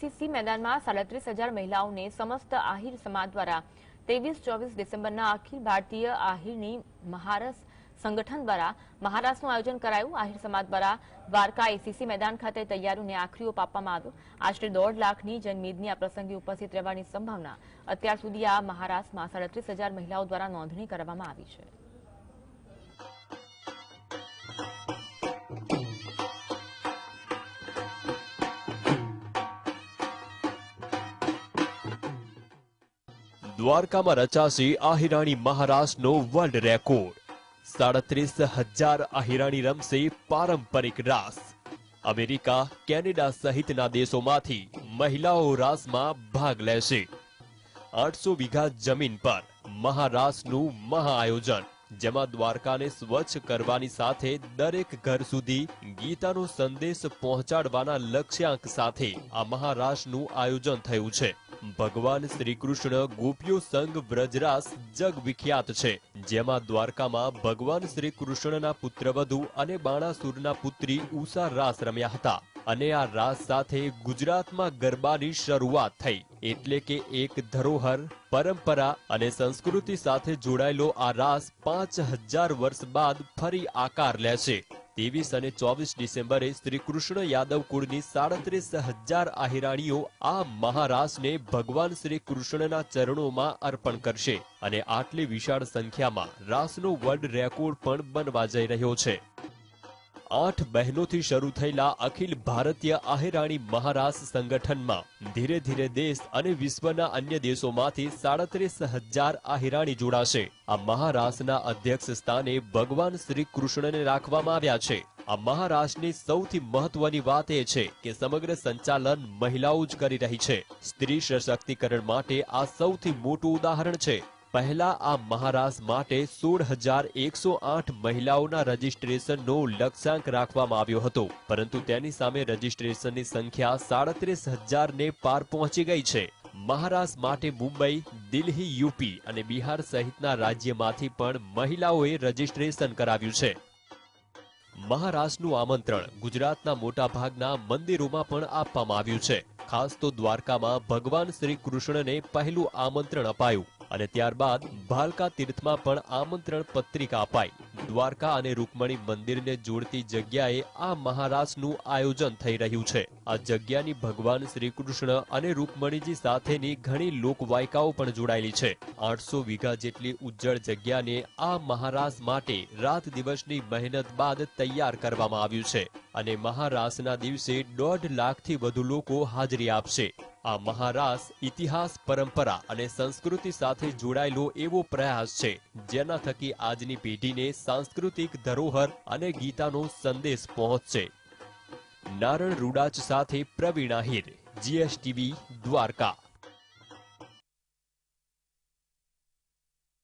CC મેદાનમાં સાડત્રીસ હજાર મહિલાઓને સમસ્ત આહિર સમાજ દ્વારા ત્રેવીસ, ચોવીસ ડિસેમ્બરના અખિલ ભારતીય આહિરની મહારસ સંગઠન દ્વારા મહારાસનું આયોજન કરાયું. આહિર સમાજ દ્વારા દ્વારકા એસીસી મેદાન ખાતે તૈયારીઓને આખરી ઓપ આપવામાં આવ્યો. આશરે દોઢ લાખની જનમેદની આ પ્રસંગે ઉપસ્થિત રહેવાની સંભાવના અત્યાર સુધી આ મહારાસમાં સાડત્રીસ હજાર મહિલાઓ દ્વારા નોંધણી કરવામાં આવી છે. દ્વારકામાં રચાશે આહિરાણી મહારાષ્ટ્રનો વર્લ્ડ રેકોર્ડ સાડત્રીસ હજાર આહિરાણી રમશે પારંપરિક રાસ. અમેરિકા, કેનેડા સહિતના દેશોમાંથી મહિલાઓ રાસમાં ભાગ લેશે. આઠસો વીઘા જમીન પર મહારાસનું મહાઆયોજન જેમાં દ્વારકાને સ્વચ્છ કરવાની સાથે દરેક ઘર સુધી ગીતાનો સંદેશ પહોંચાડવાના લક્ષ્યાંક સાથે આ મહારાસનું આયોજન થયું છે. ભગવાન શ્રી કૃષ્ણ ગોપીઓ સંઘ વ્રજરાસ જગ વિખ્યાત છે, જેમાં દ્વારકામાં ભગવાન શ્રી કૃષ્ણના પુત્રવધુ અને બાણાસુરના પુત્રી ઉષા રાસ રમ્યા હતા. અને આ રાસ સાથે ગુજરાતમાં ગરબાની શરૂઆત થઈ. એટલે કે એક ધરોહર, પરંપરા અને સંસ્કૃતિ સાથે જોડાયેલો આ રાસ પાંચ હજાર વર્ષ બાદ ફરી આકાર લેશે ત્રેવીસ અને ચોવીસ ડિસેમ્બરે શ્રી કૃષ્ણ યાદવ કુળની સાડત્રીસ હજાર આહિરાણીઓ આ મહારાસને ભગવાન શ્રી કૃષ્ણના ચરણોમાં અર્પણ કરશે અને આટલી વિશાળ સંખ્યામાં રાસનો વર્લ્ડ રેકોર્ડ પણ બનવા જઈ રહ્યો છે. આઠ બહેનોથી શરૂ થયેલા અખિલ ભારતીય આહિરાણી મહારાસ સંગઠનમાં ધીરે ધીરે દેશ અને વિશ્વના અન્ય દેશોમાંથી સાડત્રીસ હજાર આહિરાણી જોડાશે. આ મહારાસના અધ્યક્ષ સ્થાને ભગવાન શ્રી કૃષ્ણને રાખવામાં આવ્યા છે. આ મહારાષ્ટ્રની સૌથી મહત્વની વાત એ છે કે સમગ્ર સંચાલન મહિલાઓ જ કરી રહી છે. સ્ત્રી સશક્તિકરણ માટે આ સૌથી મોટું ઉદાહરણ છે. પહેલા આ મહારાસ માટે સોળ હજાર એકસો આઠ મહિલાઓના રજીસ્ટ્રેશનનો લક્ષ્યાંક રાખવામાં આવ્યો હતો. પરંતુ તેની સામે રજીસ્ટ્રેશનની સંખ્યા સાડત્રીસ હજારને પાર પહોંચી ગઈ છે. મહારાષ્ટ્ર માટે મુંબઈ, દિલ્હી, યુપી અને બિહાર સહિતના રાજ્યમાંથી પણ મહિલાઓએ રજીસ્ટ્રેશન કરાવ્યું છે. મહારાષ્ટ્રનું આમંત્રણ ગુજરાતના મોટાભાગના મંદિરોમાં પણ આપવામાં આવ્યું છે. ખાસ તો દ્વારકામાં ભગવાન શ્રી કૃષ્ણને પહેલું આમંત્રણ અપાયું. અને ત્યારબાદ ભાલકા તીર્થમાં પણ આમંત્રણ પત્રિકા અપાઈ. દ્વારકા અને રૂકમણી મંદિરને જોડતી જગ્યાએ આ મહારાસનું આયોજન થઈ રહ્યું છે. આ જગ્યાની ભગવાન શ્રી કૃષ્ણ અને રૂકમણીજી સાથેની ઘણી લોકવાયકાઓ પણ જોડાયેલી છે. આઠસો વીઘા જેટલી ઉજ્જળ જગ્યાને આ મહારાસ માટે રાત દિવસની મહેનત બાદ તૈયાર કરવામાં આવ્યું છે અને મહારાસના દિવસે દોઢ લાખથી વધુ લોકો હાજરી આપશે. આ મહારાસ ઇતિહાસ, પરંપરા અને સંસ્કૃતિ સાથે જોડાયેલો એવો પ્રયાસ છે, જેના થકી આજની પેઢીને સાંસ્કૃતિક ધરોહર અને ગીતાનો સંદેશ પહોંચશે. નારણ રૂડાચ સાથે પ્રવીણ આહિર જીએસટીવી, દ્વારકા.